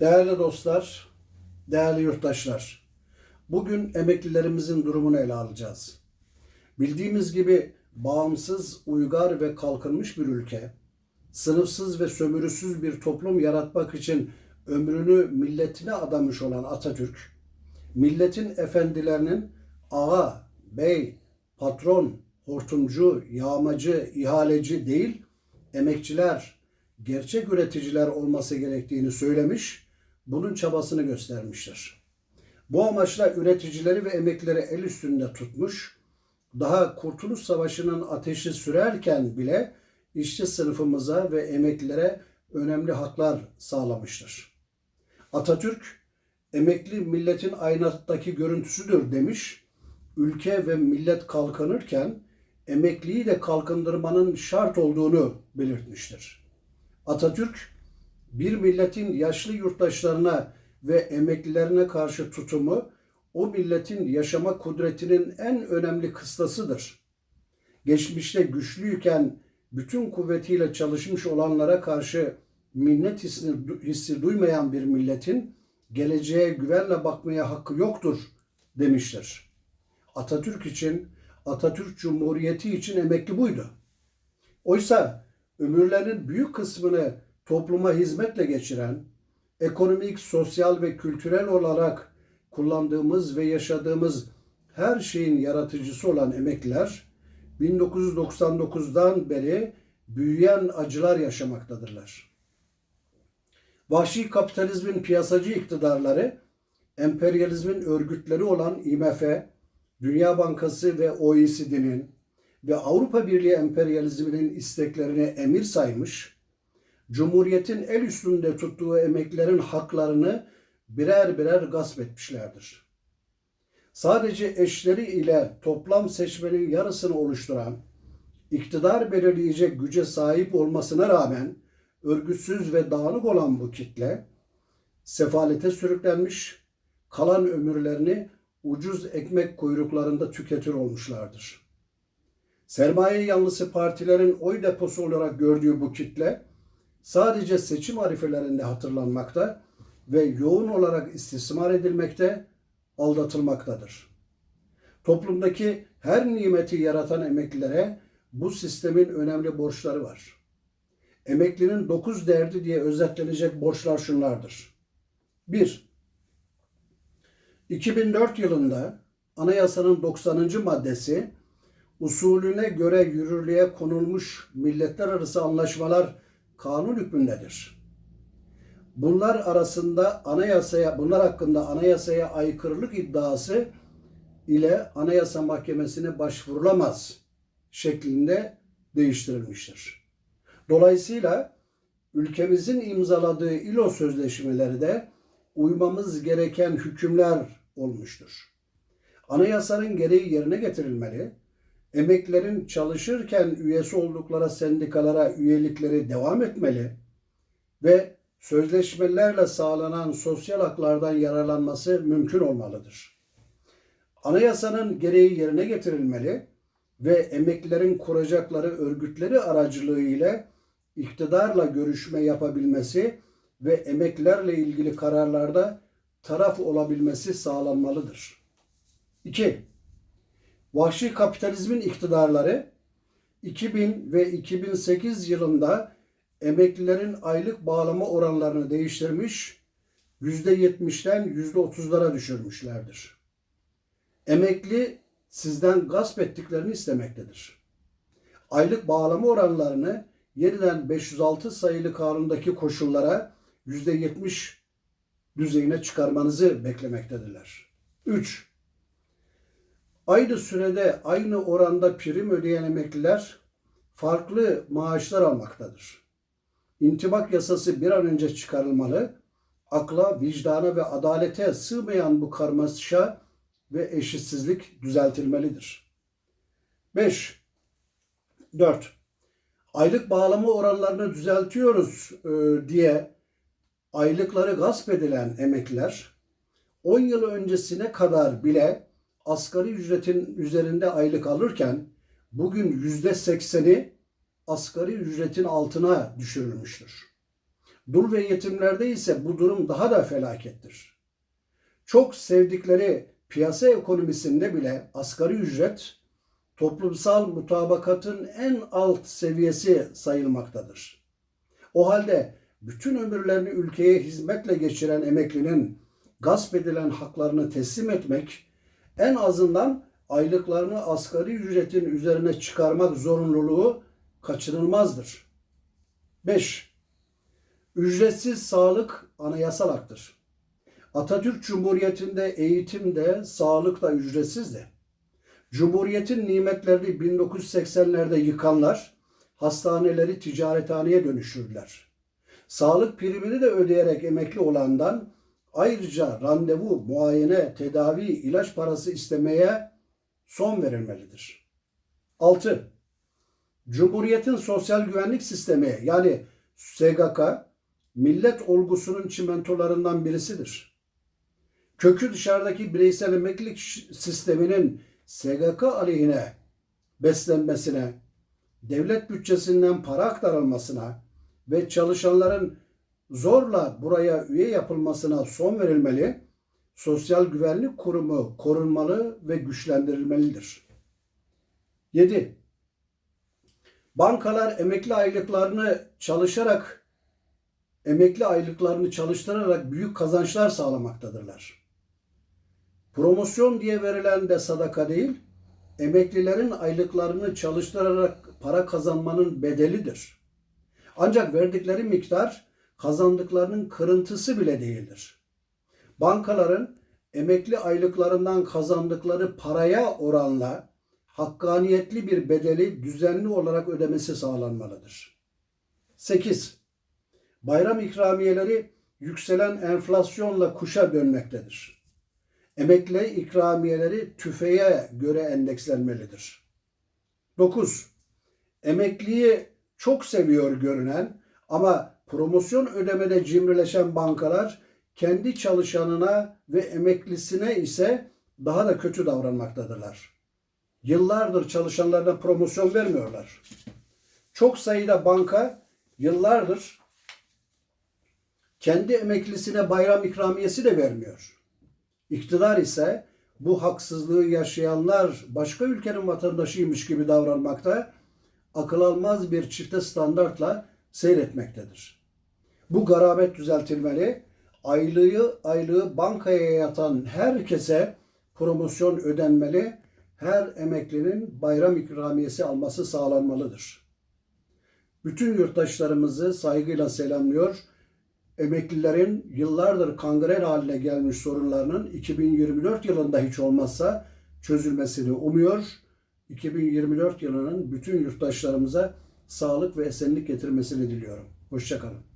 Değerli dostlar, değerli yurttaşlar, bugün emeklilerimizin durumunu ele alacağız. Bildiğimiz gibi bağımsız, uygar ve kalkınmış bir ülke, sınıfsız ve sömürüsüz bir toplum yaratmak için ömrünü milletine adamış olan Atatürk, milletin efendilerinin ağa, bey, patron, hortumcu, yağmacı, ihaleci değil, emekçiler, gerçek üreticiler olması gerektiğini söylemiş, bunun çabasını göstermiştir. Bu amaçla üreticileri ve emeklileri el üstünde tutmuş, daha Kurtuluş Savaşı'nın ateşi sürerken bile işçi sınıfımıza ve emeklilere önemli haklar sağlamıştır. Atatürk, emekli milletin aynadaki görüntüsüdür demiş, ülke ve millet kalkınırken emekliyi de kalkındırmanın şart olduğunu belirtmiştir. Atatürk, bir milletin yaşlı yurttaşlarına ve emeklilerine karşı tutumu o milletin yaşama kudretinin en önemli kıstasıdır. Geçmişte güçlüyken bütün kuvvetiyle çalışmış olanlara karşı minnet hissi, hissi duymayan bir milletin geleceğe güvenle bakmaya hakkı yoktur demiştir. Atatürk için, Atatürk Cumhuriyeti için emekli buydu. Oysa ömürlerinin büyük kısmını topluma hizmetle geçiren, ekonomik, sosyal ve kültürel olarak kullandığımız ve yaşadığımız her şeyin yaratıcısı olan emekliler 1999'dan beri büyüyen acılar yaşamaktadırlar. Vahşi kapitalizmin piyasacı iktidarları, emperyalizmin örgütleri olan IMF, Dünya Bankası ve OECD'nin ve Avrupa Birliği emperyalizminin isteklerini emir saymış, Cumhuriyetin el üstünde tuttuğu emeklilerin haklarını birer birer gasp etmişlerdir. Sadece eşleri ile toplam seçmenin yarısını oluşturan, iktidar belirleyecek güce sahip olmasına rağmen örgütsüz ve dağınık olan bu kitle, sefalete sürüklenmiş, kalan ömürlerini ucuz ekmek kuyruklarında tüketir olmuşlardır. Sermaye yanlısı partilerin oy deposu olarak gördüğü bu kitle, sadece seçim arifelerinde hatırlanmakta ve yoğun olarak istismar edilmekte, aldatılmaktadır. Toplumdaki her nimeti yaratan emeklilere bu sistemin önemli borçları var. Emeklinin dokuz derdi diye özetlenecek borçlar şunlardır. 1. 2004 yılında anayasanın 90. maddesi usulüne göre yürürlüğe konulmuş milletler arası anlaşmalar kanun hükmündedir. Bunlar arasında anayasaya, bunlar hakkında anayasaya aykırılık iddiası ile Anayasa Mahkemesi'ne başvurulamaz şeklinde değiştirilmiştir. Dolayısıyla ülkemizin imzaladığı İLO sözleşmeleri de uymamız gereken hükümler olmuştur. Anayasanın gereği yerine getirilmeli, emeklerin çalışırken üyesi oldukları sendikalara üyelikleri devam etmeli ve sözleşmelerle sağlanan sosyal haklardan yararlanması mümkün olmalıdır. Anayasanın gereği yerine getirilmeli ve emeklilerin kuracakları örgütleri aracılığı ile iktidarla görüşme yapabilmesi ve emeklerle ilgili kararlarda taraf olabilmesi sağlanmalıdır. 2. Vahşi kapitalizmin iktidarları 2000 ve 2008 yılında emeklilerin aylık bağlama oranlarını değiştirmiş, %70'den %30'lara düşürmüşlerdir. Emekli sizden gasp ettiklerini istemektedir. Aylık bağlama oranlarını yeniden 506 sayılı kanundaki koşullara %70 düzeyine çıkarmanızı beklemektedirler. 3. Aynı sürede aynı oranda prim ödeyen emekliler farklı maaşlar almaktadır. İntibak yasası bir an önce çıkarılmalı, akla, vicdana ve adalete sığmayan bu karmaşa ve eşitsizlik düzeltilmelidir. 5. 4. Aylık bağlama oranlarını düzeltiyoruz e, diye aylıkları gasp edilen emekliler 10 yıl öncesine kadar bile asgari ücretin üzerinde aylık alırken bugün yüzde sekseni asgari ücretin altına düşürülmüştür. Dul ve yetimlerde ise bu durum daha da felakettir. Çok sevdikleri piyasa ekonomisinde bile asgari ücret toplumsal mutabakatın en alt seviyesi sayılmaktadır. O halde bütün ömürlerini ülkeye hizmetle geçiren emeklinin gasp edilen haklarını teslim etmek en azından aylıklarını asgari ücretin üzerine çıkarmak zorunluluğu kaçınılmazdır. 5. Ücretsiz sağlık anayasal haktır. Atatürk Cumhuriyeti'nde eğitim de sağlık da ücretsizdi. Cumhuriyetin nimetlerini 1980'lerde yıkanlar hastaneleri ticarethaneye dönüştürdüler. Sağlık primini de ödeyerek emekli olandan ayrıca randevu, muayene, tedavi, ilaç parası istemeye son verilmelidir. 6. Cumhuriyetin sosyal güvenlik sistemi yani SGK millet olgusunun çimentolarından birisidir. Kökü dışarıdaki bireysel emeklilik sisteminin SGK aleyhine beslenmesine, devlet bütçesinden para aktarılmasına ve çalışanların zorla buraya üye yapılmasına son verilmeli, Sosyal Güvenlik Kurumu korunmalı ve güçlendirilmelidir. 7. Bankalar emekli aylıklarını çalışarak emekli aylıklarını çalıştırarak büyük kazançlar sağlamaktadırlar. Promosyon diye verilen de sadaka değil, emeklilerin aylıklarını çalıştırarak para kazanmanın bedelidir. Ancak verdikleri miktar kazandıklarının kırıntısı bile değildir. Bankaların emekli aylıklarından kazandıkları paraya oranla hakkaniyetli bir bedeli düzenli olarak ödemesi sağlanmalıdır. 8. Bayram ikramiyeleri yükselen enflasyonla kuşa dönmektedir. Emekli ikramiyeleri tüfeğe göre endekslenmelidir. 9. Emekliyi çok seviyor görünen ama promosyon ödemede cimrileşen bankalar kendi çalışanına ve emeklisine ise daha da kötü davranmaktadırlar. Yıllardır çalışanlarına promosyon vermiyorlar. Çok sayıda banka yıllardır kendi emeklisine bayram ikramiyesi de vermiyor. İktidar ise bu haksızlığı yaşayanlar başka ülkenin vatandaşıymış gibi davranmakta, akıl almaz bir çifte standartla seyretmektedir. Bu garabet düzeltilmeli, aylığı aylığı bankaya yatan herkese promosyon ödenmeli, her emeklinin bayram ikramiyesi alması sağlanmalıdır. Bütün yurttaşlarımızı saygıyla selamlıyor. Emeklilerin yıllardır kangren haline gelmiş sorunlarının 2024 yılında hiç olmazsa çözülmesini umuyor. 2024 yılının bütün yurttaşlarımıza sağlık ve esenlik getirmesini diliyorum. Hoşçakalın.